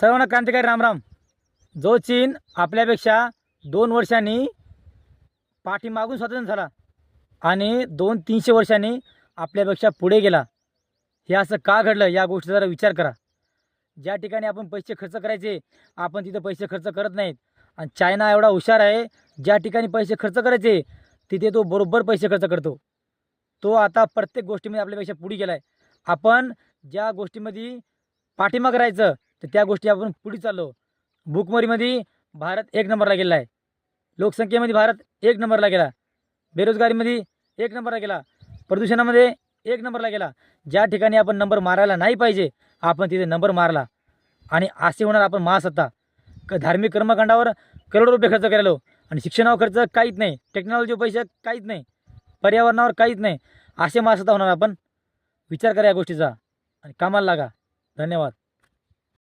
सर्वांना क्रांतिकारी रामराम जो चीन आपल्यापेक्षा दोन वर्षांनी पाठीमागून स्वातंत्र्य झाला आणि दोन तीनशे वर्षांनी आपल्यापेक्षा पुढे गेला हे असं का घडलं या गोष्टीचा जरा विचार करा. ज्या ठिकाणी आपण पैसे खर्च करायचे आपण तिथं पैसे खर्च करत नाहीत. आणि चायना एवढा हुशार आहे ज्या ठिकाणी पैसे खर्च करायचे तिथे तो बरोबर पैसे खर्च करतो. तो आता प्रत्येक गोष्टीमध्ये आपल्यापेक्षा पुढे गेला आहे आपण ज्या गोष्टीमध्ये पाठीमागं राहायचं तर त्या गोष्टी आपण पुढे चाललो. भूकमरीमध्ये भारत एक नंबरला गेला आहे लोकसंख्येमध्ये भारत एक नंबरला गेला. बेरोजगारीमध्ये एक नंबरला गेला. प्रदूषणामध्ये एक नंबरला गेला. ज्या ठिकाणी आपण नंबर मारायला नाही पाहिजे आपण तिथे नंबर मारला. आणि असे होणार आपण महासत्ता. क धार्मिक कर्मकांडावर करोडो रुपये खर्च करायलो. आणि शिक्षणावर खर्च काहीच नाही. टेक्नॉलॉजीवर पैसे काहीच नाही. पर्यावरणावर काहीच नाही. असे महासत्ता होणार आपण. विचार करा या गोष्टीचा. आणि कामाला लागा. धन्यवाद.